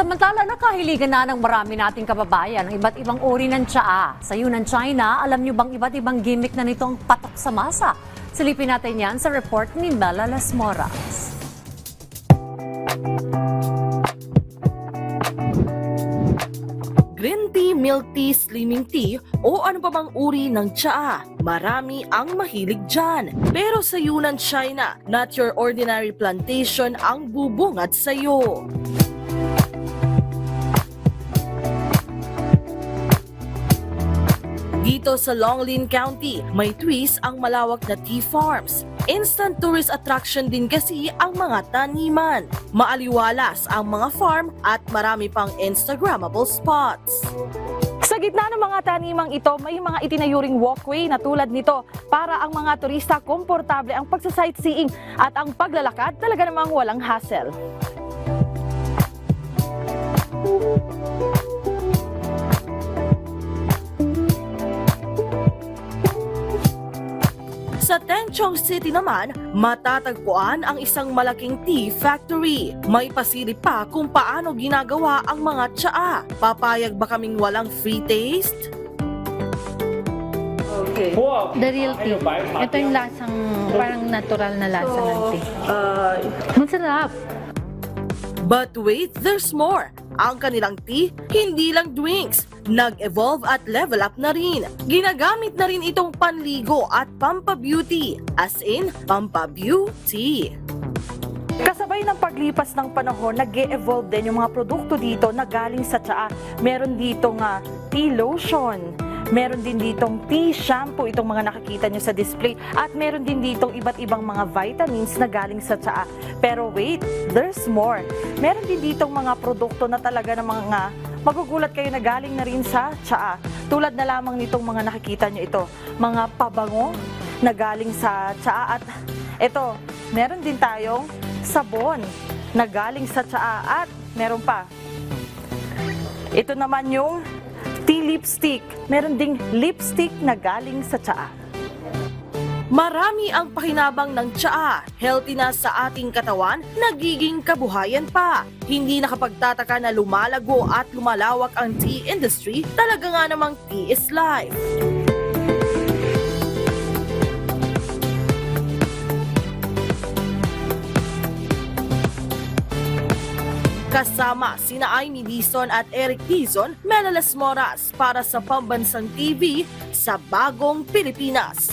Samantala, nakahiligan na ng marami nating kababayan ang iba't ibang uri ng tsaa. Sa Yunan, China, alam nyo bang iba't ibang gimmick na nitong patok sa masa? Silipin natin yan sa report ni Bella Las Moras. Green tea, milk tea, slimming tea o ano pa bang uri ng tsaa. Marami ang mahilig dyan. Pero sa Yunan, China, not your ordinary plantation ang bubungad sa'yo. Dito sa Longlin County, may twist ang malawak na tea farms. Instant tourist attraction din kasi ang mga taniman. Maaliwalas ang mga farm at marami pang Instagrammable spots. Sa gitna ng mga tanimang ito, may mga itinayuring walkway na tulad nito para ang mga turista komportable ang pagsasightseeing at ang paglalakad talaga namang walang hassle. Sa Tenchong City naman, matatagpuan ang isang malaking tea factory. May pasilip pa kung paano ginagawa ang mga tsaa. Papayag ba kaming walang free taste? The real tea. Ito yung lasang, parang natural na lasa ng tea. Masarap. But wait, there's more. Ang kanilang tea, hindi lang drinks. Nag-evolve at level up na rin. Ginagamit na rin itong panligo at pampa-beauty. As in, pampa-beauty. Kasabay ng paglipas ng panahon, nag evolve din yung mga produkto dito na galing sa tsaa. Meron dito nga tea lotion, meron din ditong tea shampoo, itong mga nakikita nyo sa display, at meron din ditong iba't ibang mga vitamins na galing sa tsaa. Pero wait, there's more. Meron din ditong mga produkto na talaga ng mga magugulat kayo na galing na rin sa tsaa. Tulad na lamang nitong mga nakikita nyo ito, mga pabango na galing sa tsaa at ito, meron din tayong sabon na galing sa tsaa at meron pa. Ito naman yung tea lipstick. Meron ding lipstick na galing sa tsaa. Marami ang pakinabang ng tsaa. Healthy na sa ating katawan, nagiging kabuhayan pa. Hindi nakapagtataka na lumalago at lumalawak ang tea industry. Talaga nga namang tea is life. Kasama sina Amy Dizon at Eric Dizon, Melalas Moras para sa Pambansang TV sa Bagong Pilipinas.